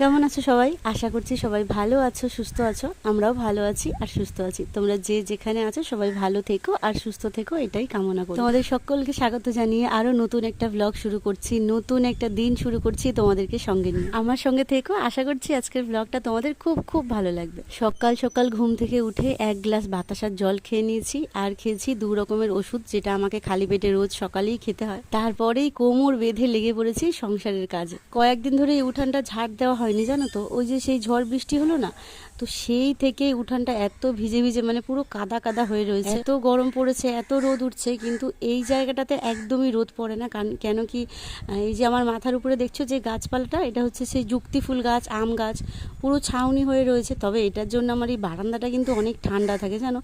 কেমন আছো সবাই? আশা করছি সবাই ভালো আছো, সুস্থ আছো। আমরাও ভালো আছি আর সুস্থ আছি। তোমরা যে যেখানে আছো সবাই ভালো থেকো আর সুস্থ থেকো, এটাই কামনা করি। তোমাদের সকলকে স্বাগত জানিয়ে আরও নতুন একটা ব্লগ শুরু করছি, নতুন একটা দিন শুরু করছি তোমাদেরকে সঙ্গে নিয়ে। আমার সঙ্গে থেকো, আশা করছি আজকের ব্লগটা তোমাদের খুব খুব ভালো লাগবে। সকাল সকাল ঘুম থেকে উঠে এক গ্লাস বাতাসার জল খেয়ে নিয়েছি আর খেয়েছি দু রকমের ওষুধ যেটা আমাকে খালি পেটে রোজ সকালেই খেতে হয়। তারপরেই কোমর বেঁধে লেগে পড়েছি সংসারের কাজে। কয়েকদিন ধরে এই উঠানটা ঝাড় দেওয়া হয়নি জানো তো? ওই যে সেই ঝড় বৃষ্টি হলো না? তো সেই থেকে উঠানটা এত ভিজে ভিজে মানে পুরো কাদা কাদা হয়ে রয়েছে। এত গরম পড়েছে, এত রোদ উঠছে, কিন্তু এই জায়গাটাতে একদমই রোদ পড়ে না। কারণ কেন কি এই যে আমার মাথার উপরে দেখছ যে গাছপালাটা, এটা হচ্ছে সেই যুক্তি ফুল গাছ, আম গাছ, পুরো ছাউনি হয়ে রয়েছে। তবে এটার জন্য আমার এই বারান্দাটা কিন্তু অনেক ঠান্ডা থাকে, জানো?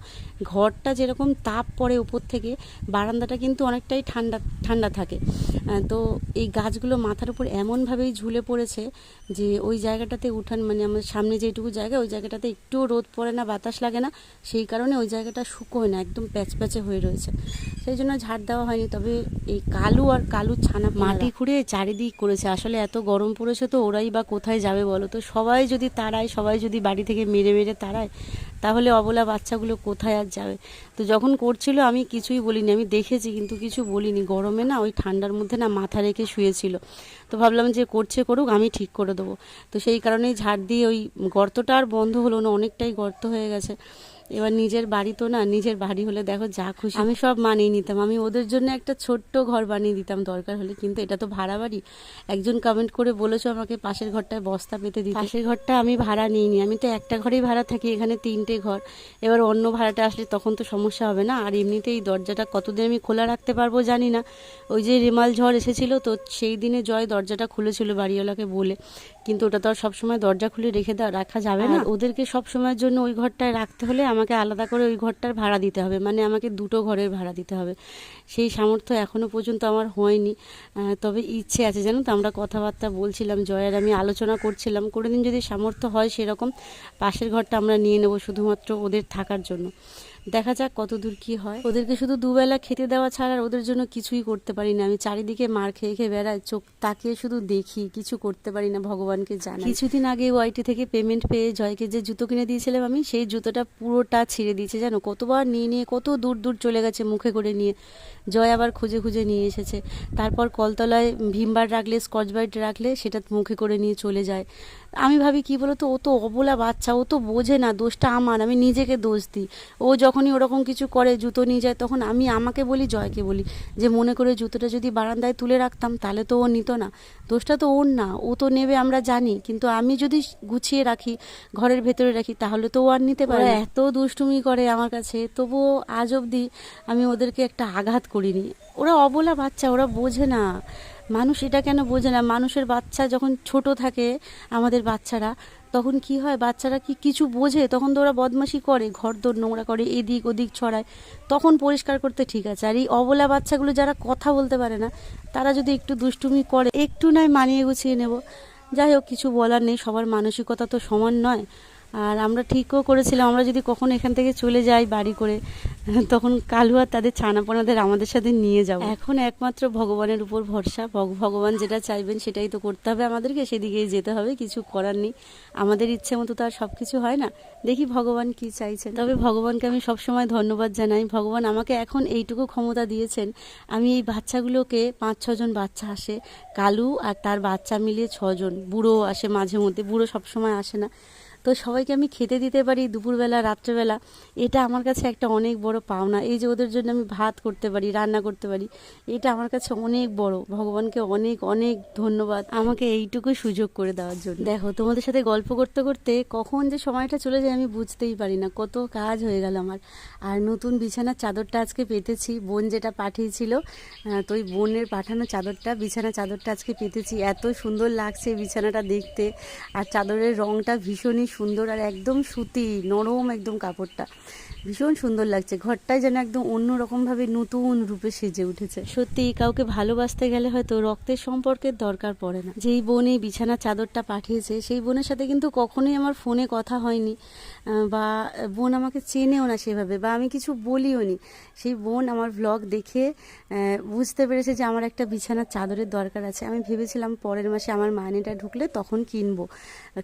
ঘরটা যেরকম তাপ পড়ে উপর থেকে, বারান্দাটা কিন্তু অনেকটাই ঠান্ডা ঠান্ডা থাকে। তো এই গাছগুলো মাথার উপর এমনভাবেই ঝুলে পড়েছে যে ওই জায়গাটাতে উঠান মানে আমার সামনে যেটুকু জায়গা, ওই জায়গাটাতে একটুও রোদ পড়ে না, বাতাস লাগে না, সেই কারণে ওই জায়গাটা শুকোয় না, একদম প্যাচ প্যাচে হয়ে রয়েছে। সেই জন্য ঝাড় দেওয়া হয়নি, তবে এই কালু আর কালুর ছানা মাটি খুঁড়ে চারিদিক করেছে, আসলে এত গরম পড়েছে তো, ওরাই বা কোথায় যাবে বলো তো? সবাই যদি তাড়ায়, সবাই যদি বাড়ি থেকে মেরে মেরে তাড়ায় তাহলে অবলা বাচ্চাগুলো কোথায় আর যাবে? তো যখন করছিল, আমি কিছুই বলিনি। আমি দেখেছি, কিন্তু কিছু বলিনি। গরমে না ওই ঠান্ডার মধ্যে না মাথা রেখে শুয়েছিল। তো ভাবলাম যে করছে করুক, আমি ঠিক করে দেবো। তো সেই কারণেই ঝাড় দিয়ে ওই গর্তটা আর বন্ধ হলো না, অনেকটাই গর্ত হয়ে গেছে। এবার নিজের বাড়ি তো না, নিজের বাড়ি হলে দেখো যা খুশি। আমি সব মানিয়ে নিতাম। আমি ওদের জন্য একটা ছোট্ট ঘর বানিয়ে দিতাম, দরকার হলে কিন্তু এটা তো ভাড়া বাড়ি। একজন কমেন্ট করে বলেছ আমাকে পাশের ঘরটায় বস্তা পেতে দিই পাশের ঘরটা আমি ভাড়া নিইনি। আমি তো একটা ঘরেই ভাড়া থাকি, এখানে তিনটে ঘর। এবার অন্য ভাড়াটা আসলে তখন তো সমস্যা হবে না। আর এমনিতেই দরজাটা কতদিন আমি খোলা রাখতে পারব জানি না। ওই যে রেমাল ঝড় এসেছিল, তো সেই দিনে জয় দরজাটা খুলেছিল বাড়িওয়ালাকে বলে। কিন্তু ওটা তো আর সবসময় দরজা খুলে রেখে দেওয়া রাখা যাবে না। ওদেরকে সব সময়ের জন্য ওই ঘরটায় রাখতে হলে আমাকে আলাদা করে ওই ঘরটার ভাড়া দিতে হবে। মানে আমাকে দুটো ঘরের ভাড়া দিতে হবে। সেই সামর্থ্য এখনও পর্যন্ত আমার হয়নি। তবে ইচ্ছে আছে জানো তো আমরা কথাবার্তা বলছিলাম জয়ের আমি আলোচনা করছিলাম। কোনোদিন যদি সামর্থ্য হয় সেরকম পাশের ঘরটা আমরা নিয়ে নেব শুধুমাত্র ওদের থাকার জন্য। দেখা যাক কত দূর কি হয়। ওদেরকে শুধু দুবেলা খেতে দেওয়া ছাড়া ওদের জন্য কিছুই করতে পারি না। আমি চারিদিকে মার খেয়ে খেয়ে বেড়াই, চোখ তাকিয়ে শুধু দেখি, কিছু করতে পারি না ভগবানকে জানি কিছুদিন আগে ওয়াইটি থেকে পেমেন্ট পেয়ে জয়কে যে জুতো কিনে দিয়েছিলাম আমি, সেই জুতোটা পুরোটা ছিঁড়ে দিয়েছে, জানো? কতবার নিয়ে নিয়ে কত দূর দূর চলে গেছে মুখে করে নিয়ে। জয় আবার খুঁজে খুঁজে নিয়ে এসেছে। তারপর কলতলায় ভীমবার রাখলে, স্কচ ব্রাইট রাখলে সেটা মুখে করে নিয়ে চলে যায়। আমি ভাবি, কি বলতো? ও তো অবলা বাচ্চা, ও তো বোঝে না, দোষটা আমার, আমি নিজেকে দোষ দিই। ও যখনই ওরকম কিছু করে জুতো নিয়ে যায় তখন আমি আমাকে বলি জয়কে বলি যে মনে করে জুতোটা যদি বারান্দায় তুলে রাখতাম তাহলে তো ও নিত না। দোষটা তো ওর না ও তো নেবে আমরা জানি। কিন্তু আমি যদি গুছিয়ে রাখি ঘরের ভেতরে রাখি তাহলে তো ও আর নিতে পারে এত দুষ্টুমি করে আমার কাছে তবুও আজ অবধি আমি ওদেরকে একটা আঘাত করিনি। ওরা অবলা বাচ্চা ওরা বোঝে না। মানুষ এটা কেন বোঝে না? মানুষের বাচ্চা যখন ছোট থাকে আমাদের বাচ্চারা তখন কি হয়, বাচ্চারা কি কিছু বোঝে, তখন তো ওরা বদমাশি করে ঘর দোর নোংরা করে, এদিক ওদিক ছড়ায়। তখন পরিষ্কার করতে ঠিক আছে। আর এই অবলা বাচ্চাগুলো যারা কথা বলতে পারে না, তারা যদি একটু দুষ্টুমি করে, একটু নয় মানিয়ে গুছিয়ে নেব। যাই হোক, কিছু বলার নেই, সবার মানসিকতা তো সমান নয়। আর আমরা ঠিকও করেছিলাম। আমরা যদি কখনো এখান থেকে চলে যাই বাড়ি করে, তখন কালু আর তাদের ছানাপোনাদের আমাদের সাথে নিয়ে যাব। এখন একমাত্র ভগবানের উপর ভরসা। ভগ- ভগবান যেটা চাইবেন সেটাই তো করতে হবে আমাদেরকে, সেদিকেই যেতে হবে, কিছু করার নেই। আমাদের ইচ্ছে মতো তো আর সব কিছু হয় না। দেখি ভগবান কি চাইছেন। তবে ভগবানকে আমি সবসময় ধন্যবাদ জানাই। ভগবান আমাকে এখন এইটুকু ক্ষমতা দিয়েছেন। আমি এই বাচ্চাগুলোকে পাঁচ, ছজন বাচ্চা আসে, কালু আর তার বাচ্চা মিলিয়ে ছজন। বুড়ো আসে মাঝে মধ্যে বুড়ো সবসময় আসে না। তো সবাইকে আমি খেতে দিতে পারি দুপুরবেলা, রাত্রেবেলা। এটা আমার কাছে একটা অনেক বড় পাওনা। এই যে ওদের জন্য আমি ভাত করতে পারি, রান্না করতে পারি, এটা আমার কাছে অনেক বড়। ভগবানকে অনেক অনেক ধন্যবাদ আমাকে এইটুকু সুযোগ করে দেওয়ার জন্য। দেখো, তোমাদের সাথে গল্প করতে করতে কখন যে সময়টা চলে যায় আমি বুঝতেই পারি না। কত কাজ হয়ে গেল আমার। আর নতুন বিছানার চাদরটা আজকে পেতেছি। বোন যেটা পাঠিয়েছিল তো ওই বোনের পাঠানো চাদরটা বিছানা চাদরটা আজকে পেতেছি। এত সুন্দর লাগছে বিছানাটা দেখতে। আর চাদরের রংটা ভীষণই সুন্দর আর একদম সুতি নরম একদম কাপড়টা। ভীষণ সুন্দর লাগছে। ঘরটাই যেন একদম অন্যরকমভাবে নতুন রূপে সেজে উঠেছে। সত্যি, কাউকে ভালোবাসতে গেলে হয়তো রক্তের সম্পর্কের দরকার পড়ে না। যেই বোনে এই বিছানার চাদরটা পাঠিয়েছে, সেই বোনের সাথে কিন্তু কখনোই আমার ফোনে কথা হয়নি বা বোন আমাকে চেনেও না সেভাবে, বা আমি কিছু বলিও নি। সেই বোন আমার ভ্লগ দেখে বুঝতে পেরেছে যে আমার একটা বিছানার চাদরের দরকার আছে। আমি ভেবেছিলাম পরের মাসে আমার মাইনেটা ঢুকলে তখন কিনবো,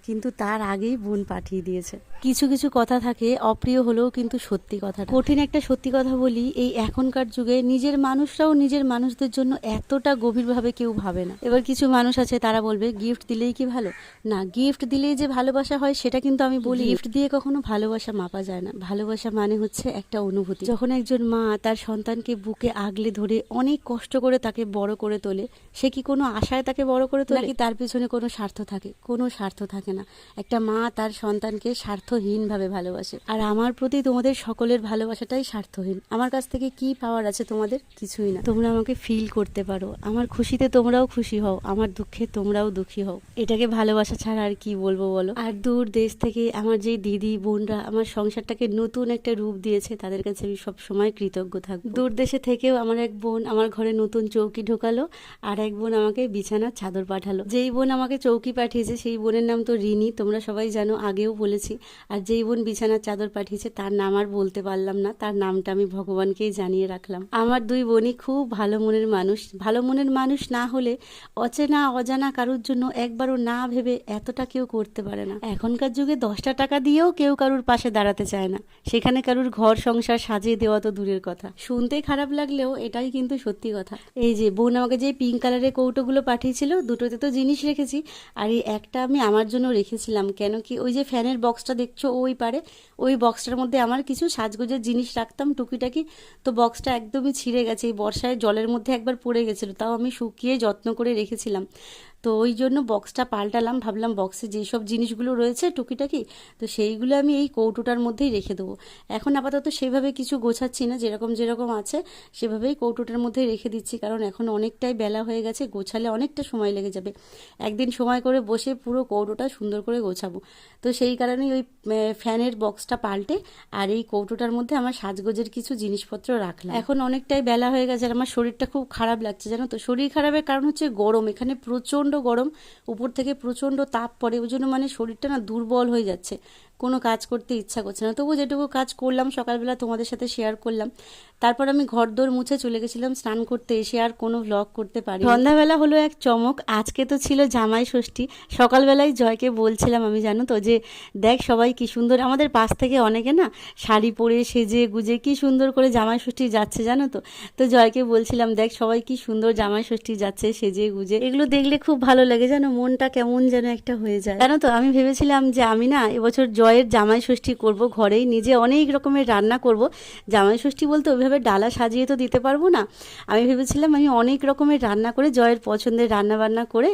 কিন্তু তার আগেই বোন পাঠিয়ে দিয়েছে। কিছু কিছু কথা থাকে, অপ্রিয় হলেও কিন্তু সত্যি কথা কঠিন একটা সত্যি কথা বলি এই এখনকার যুগে নিজের মানুষরাও নিজের মানুষদের জন্য এতটা গভীরভাবে কেউ ভাবে না। এবার কিছু মানুষ আছে তারা বলবে গিফট দিলেই কি ভালো? না গিফট দিলেই যে ভালোবাসা হয় সেটা কিন্তু আমি বলি গিফট দিয়ে কখনো ভালোবাসা মাপা যায় না। ভালোবাসা মানে হচ্ছে একটা অনুভূতি। যখন একজন মা তার সন্তানকে বুকে আগলে ধরে অনেক কষ্ট করে তাকে বড় করে তোলে সে কি কোনো আশায় তাকে বড় করে তোলে? নাকি তার পিছনে কোনো স্বার্থ থাকে? কোনো স্বার্থ থাকে না। একটা মা তার সন্তানকে স্বার্থহীনভাবে ভালোবাসে। আর আমার প্রতি তোমাদের সকলের ভালোবাসাটাই স্বার্থহীন। আমার কাছ থেকে কি পাওয়ার আছে তোমাদের? কিছুই না। তোমরা আমাকে ফিল করতে পারো। আমার খুশিতে তোমরাও খুশি হও। আমার দুঃখে তোমরাও দুঃখী হও। এটাকে ভালোবাসা ছাড়া আর কি বলব বলো? আর দূর দেশ থেকে আমার যে দিদি, বোনরা আমার সংসারটাকে নতুন একটা রূপ দিয়েছে, তাদের কাছে আমি সব সময় কৃতজ্ঞ থাকব। দূর দেশে থেকেও আমার এক বোন আমার ঘরে নতুন চৌকি ঢোকালো আর এক বোন আমাকে বিছানার চাদর পাঠালো। যেই বোন আমাকে চৌকি পাঠিয়েছে, সেই বোনের নাম তো রিনি, তোমরা সবাই জানো, আগেও বলেছি। আর যেই বোন বিছানার চাদর পাঠিয়েছে, তার নাম আর বলতে পারলাম না, তার নামটা আমি ভগবানকেই জানিয়ে রাখলাম। আমার দুই বোনই খুব ভালো মনের মানুষ। ভালো মনের মানুষ না হলে অচেনা, অজানা কারোর জন্য একবারও না ভেবে এতটা কেউ করতে পারে না। এখনকার যুগে দশটা টাকা দিয়েও কেউ কারোর পাশে দাঁড়াতে চায় না। সেখানে কারোর ঘর, সংসার সাজিয়ে দেওয়া তো দূরের কথা। শুনতে খারাপ লাগলেও এটাই কিন্তু সত্যি কথা। এই যে, বোন আমাকে যে পিঙ্ক কালারের কৌটোগুলো পাঠিয়েছিল, দুটোতে তো জিনিস রেখেছি। আর এই একটা আমি আমার জন্য রেখেছিলাম। কেন কি ওই যে ফ্যানের বক্সটা দেখছ ওই পারে, ওই বক্সটার মধ্যে আমার কিছু সাজগোজের জিনিস রাখতাম, টুকিটাকি। তো বক্সটা একদমই ছিঁড়ে গেছে, এই বর্ষায় জলের মধ্যে একবার পড়ে গেছিল, তাও আমি শুকিয়ে যত্ন করে রেখেছিলাম। তো ওই জন্য বক্সটা পাল্টালাম, ভাবলাম বক্সে যেসব জিনিসগুলো রয়েছে টুকিটাকি, তো সেইগুলো আমি এই কৌটোটার মধ্যেই রেখে দেবো। এখন আপাতত সেভাবে কিছু গোছাচ্ছি না, যেরকম যেরকম আছে সেভাবেই কৌটোটার মধ্যেই রেখে দিচ্ছি, কারণ এখন অনেকটাই বেলা হয়ে গেছে, গোছালে অনেকটা সময় লেগে যাবে। একদিন সময় করে বসে পুরো কৌটোটা সুন্দর করে গোছাবো। তো সেই কারণেই ওই ফ্যানের বক্সটা পাল্টে আর এই কৌটোটার মধ্যে আমার সাজগোজের কিছু জিনিসপত্র রাখলাম। এখন অনেকটাই বেলা হয়ে গেছে আর আমার শরীরটা খুব খারাপ লাগছে, জানো তো? শরীর খারাপের কারণ হচ্ছে গরম, এখানে প্রচণ্ড গরম উপর থেকে প্রচণ্ড তাপ পড়ে ওই জন্য মানে শরীরটা না দুর্বল হয়ে যাচ্ছে। কোনো কাজ করতে ইচ্ছা করছে না। তবু যেটুকু কাজ করলাম, সকালবেলা তোমাদের সাথে শেয়ার করলাম। তারপর আমি ঘর দোর মুছে চলে গেছিলাম স্নান করতে এসে আর কোনো ভ্লগ করতে পারি সন্ধ্যাবেলা হলো এক চমক, আজকে তো ছিল জামাই ষষ্ঠী। সকালবেলায় জয়কে বলছিলাম আমি, জানো তো, যে দেখ সবাই কি সুন্দর, আমাদের পাশ থেকে অনেকে না শাড়ি পরে সেজে গুজে কি সুন্দর করে জামাই ষষ্ঠী যাচ্ছে, জানো তো? তো জয়কে বলছিলাম, দেখ সবাই কি সুন্দর জামাই ষষ্ঠী যাচ্ছে, সেজে গুজে। এগুলো দেখলে খুব ভালো লাগে, জানো, মনটা কেমন যেন একটা হয়ে যায়। জানো তো, আমি ভেবেছিলাম যে আমি না এবছর জয়ের জামাই ষষ্ঠী করব ঘরেই, নিজে অনেক রকমের রান্না করব। জামাই ষষ্ঠী বলতে ওইভাবে ডালা সাজিয়ে তো দিতে পারব না। আমি ভেবেছিলাম আমি অনেক রকমের রান্না করে জয়ের পছন্দের রান্না বান্না করে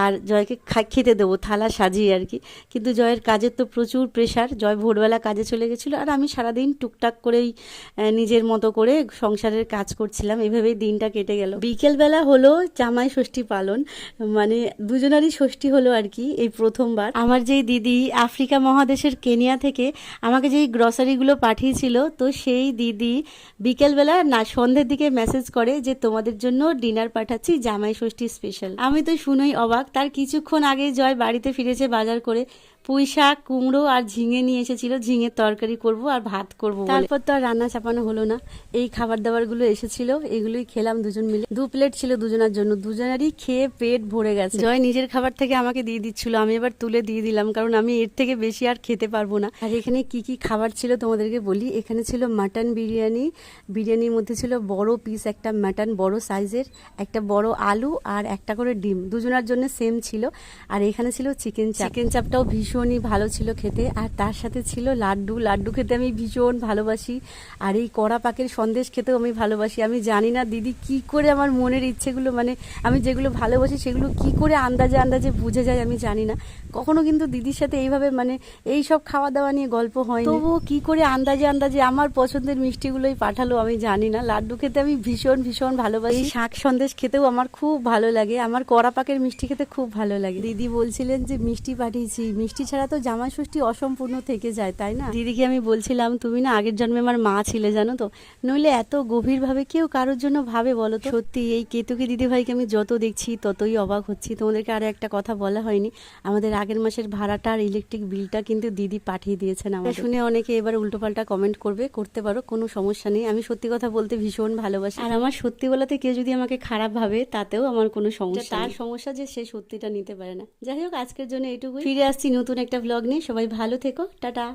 আর জয়কে খেতে দেবো, থালা সাজিয়ে আর কি। কিন্তু জয়ের কাজের তো প্রচুর প্রেশার জয় ভোরবেলা কাজে চলে গেছিল আর আমি সারাদিন টুকটাক করেই নিজের মতো করে সংসারের কাজ করছিলাম, এভাবেই দিনটা কেটে গেল। বিকেলবেলা হলো জামাই ষষ্ঠী পালন মানে দুজনারই ষষ্ঠী হলো আর কি এই প্রথমবার। আমার যেই দিদি আফ্রিকা মহাদেশের কেনিয়া থেকে আমাকে যেই গ্রসারিগুলো পাঠিয়েছিল, তো সেই দিদি বিকেলবেলা না সন্ধ্যের দিকে মেসেজ করে যে, তোমাদের জন্য ডিনার পাঠাচ্ছি জামাই ষষ্ঠী স্পেশাল আমি তো শুনোই অবাক, তার কিছুক্ষণ আগে জয় বাড়িতে ফিরেছে বাজার করে। পুঁই শাক কুমড়ো আর ঝিঙে নিয়ে এসেছিল। ঝিঙের তরকারি করব আর ভাত করব তারপর তো আর রান্না চাপানো হলো না। এই খাবার দাবারগুলো এসেছিল এগুলোই খেলাম দুজন মিলে। দু প্লেট ছিল দুজনের জন্য। দুজনেরই খেয়ে পেট ভরে গেছে। জয় নিজের খাবার থেকে আমাকে দিয়ে দিচ্ছিল। আমি এবার তুলে দিয়ে দিলাম কারণ আমি এর থেকে বেশি আর খেতে পারব না। আর এখানে কি কি খাবার ছিল তোমাদেরকে বলি। এখানে ছিল মাটন বিরিয়ানি। বিরিয়ানির মধ্যে ছিল বড় পিস একটা মাটন বড় সাইজের একটা বড় আলু আর একটা করে ডিম। দুজনের জন্য সেম ছিল। আর এখানে ছিল চিকেন চাপ চিকেন চাপটাও ভীষণই ভালো ছিল খেতে আর তার সাথে ছিল লাড্ডু। লাড্ডু খেতে আমি ভীষণ ভালোবাসি আর এই কড়া পাকের সন্দেশ খেতেও আমি ভালোবাসি। আমি জানি না দিদি কি করে আমার মনের ইচ্ছেগুলো মানে আমি যেগুলো ভালোবাসি সেগুলো কি করে আন্দাজে আন্দাজে বুঝে যায় আমি জানি না। কখনো কিন্তু দিদির সাথে এইভাবে মানে এই সব খাওয়া দাওয়া নিয়ে গল্প হয় তবুও কি করে আন্দাজে আন্দাজে আমার পছন্দের মিষ্টিগুলোই পাঠালো আমি জানি না। লাড্ডু খেতে আমি ভীষণ ভীষণ ভালোবাসি। শাক সন্দেশ খেতেও আমার খুব ভালো লাগে। আমার কড়া পাকের মিষ্টি খেতে খুব ভালো লাগে। দিদি বলছিলেন যে মিষ্টি পাঠিয়েছি মিষ্টি ছাড়া তো জামাই ষষ্ঠী অসম্পূর্ণ থেকে যায় তাই না? দিদিকে আমি বলছিলাম তুমি না আগের জন্মে আমার মা ছিলে জানো তো? নইলে এত গভীরভাবে কেউ কারোর জন্য ভাবে বলো তো? সত্যি এই কেতুকি দিদি ভাইকে আমি যত দেখছি ততই অবাক হচ্ছি। তোমাদেরকে আরও একটা কথা বলা হয়নি। আমাদের আগের মাসের ভাড়াটা আর ইলেকট্রিক বিলটা কিন্তু দিদি পাঠিয়ে দিয়েছেন আমাকে শুনে অনেকে এবার উল্টোপাল্টা কমেন্ট করবে করতে পারো কোনো সমস্যা নেই। আমি সত্যি কথা বলতে ভীষণ ভালোবাসি। আর আমার সত্যি বলাতে কেউ যদি আমাকে খারাপ ভাবে তাতেও আমার কোনো সমস্যা তার সমস্যা যে সে সত্যিটা নিতে পারে না। যাই হোক আজকের জন্য এটুকুই। ফিরে আসছি নতুন একটা ব্লগ নিয়ে সবাই ভালো থেকো টাটা।